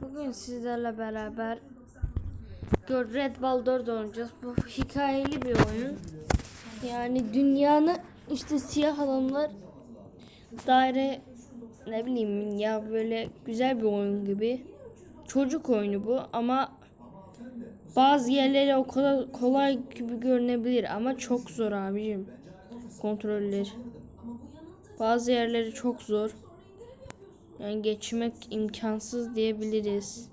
Bugün sizlerle beraber Red Ball 4 oynayacağız. Bu hikayeli bir oyun. Yani dünyanın işte siyah adamlar daire ne bileyim ya böyle güzel bir oyun gibi. Çocuk oyunu bu ama bazı yerleri o kadar kolay gibi görünebilir ama çok zor abicim. Kontroller. Bazı yerleri çok zor. Yani geçmek imkansız diyebiliriz.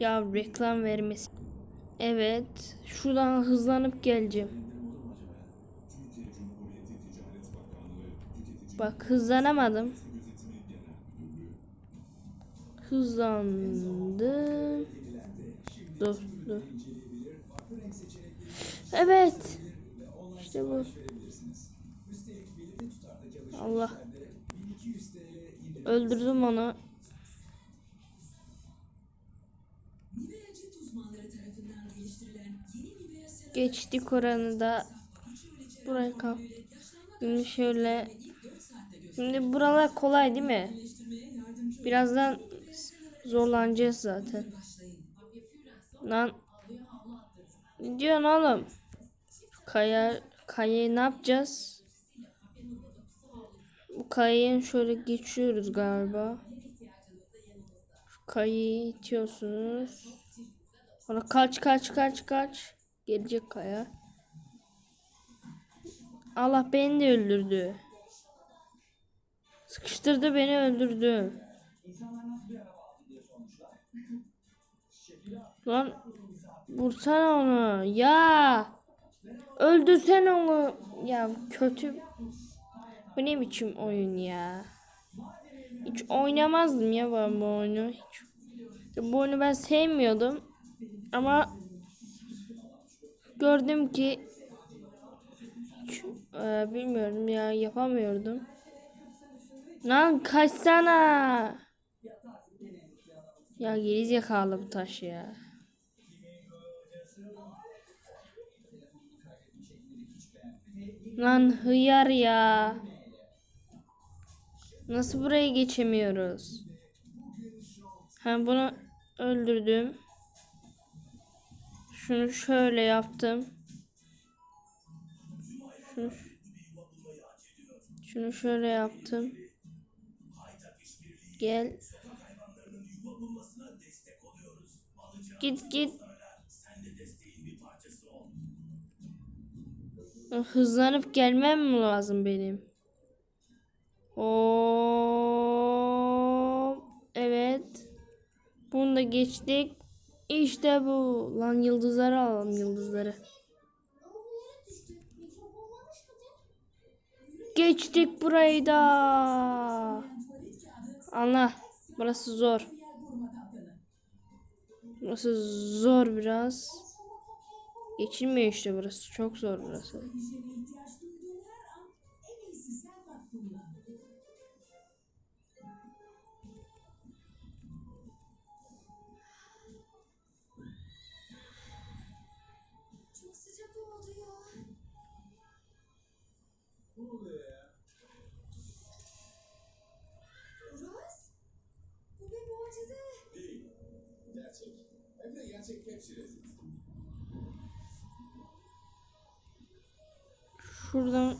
Ya reklam vermesi. Evet. Şuradan hızlanıp geleceğim. Bak hızlanamadım. Hızlandım. Dur dur. Evet. İşte bu. Allah. Öldürdüm onu. Geçtik oranı da. Buraya kal. Şimdi şöyle. Şimdi buralar kolay değil mi? Birazdan zorlanacağız zaten. Lan. Ne diyorsun oğlum? Kaya, kayayı ne yapacağız? Bu kayayı şöyle geçiyoruz galiba. Şu kayayı itiyorsunuz. Sonra kaç kaç kaç kaç. Gelecek kaya. Allah beni de öldürdü. Sıkıştırdı beni öldürdü. Lan vursana onu. Ya. Öldürsen onu. Ya kötü. Bu ne biçim oyun ya? Hiç oynamazdım ya ben bu oyunu. Hiç. Bu oyunu ben sevmiyordum. Ama gördüm ki hiç, e, bilmiyorum ya yapamıyordum. Lan kaçsana. Ya gerizekalı bu taş ya. Lan hıyar ya. Nasıl buraya geçemiyoruz? Ha bunu öldürdüm. Şunu şöyle yaptım. Şunu, şunu şöyle yaptım. Gel. Git git. Hızlanıp gelmem mi lazım benim? Oo, evet. Bunu da geçtik. İşte bu. Lan yıldızları alalım yıldızları. Geçtik burayı da. Allah. Burası zor. Burası zor biraz. Geçilmiyor işte burası. Çok zor burası. Şuradan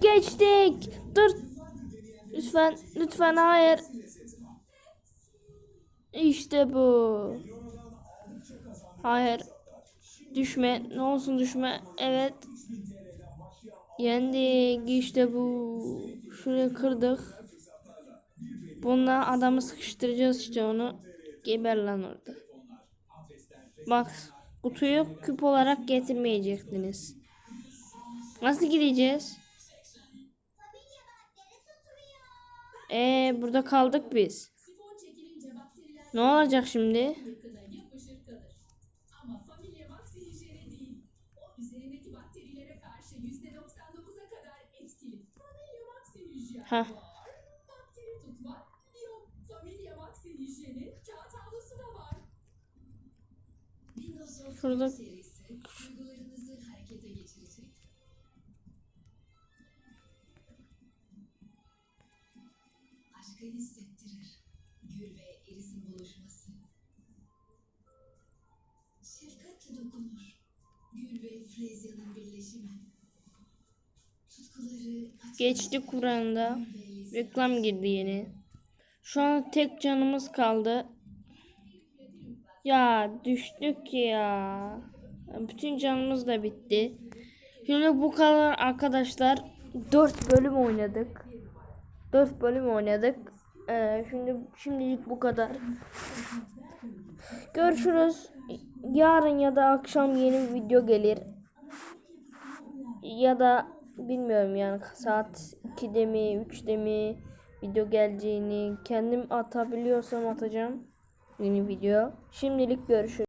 geçtik. Dur. Lütfen, lütfen hayır. İşte bu. Hayır. Düşme. Ne olsun düşme. Evet. Yendik. İşte bu. Şuraya kırdık. Bununla adamı sıkıştıracağız işte onu. Geber lan orada. Bak. Kutuyu küp olarak getirmeyecektiniz. Nasıl gideceğiz? Ee, burada kaldık biz. Ne olacak şimdi? yakına Şurada aşkı hissettirir. Gül ve erisin buluşması. Şefkatle dokunur. Gül ve Frezya'nın birleşimi. Geçti Kur'an'da. Reklam girdi yeni. Şu an tek canımız kaldı. Ya düştük ya. Bütün canımız da bitti. Şimdi bu kadar arkadaşlar. 4 bölüm oynadık. 4 bölüm oynadık. Ee, şimdi şimdilik bu kadar. Görüşürüz. Yarın ya da akşam yeni bir video gelir. Ya da bilmiyorum yani saat 2'de mi 3'te mi video geleceğini kendim atabiliyorsam atacağım yeni video. Şimdilik görüşürüz.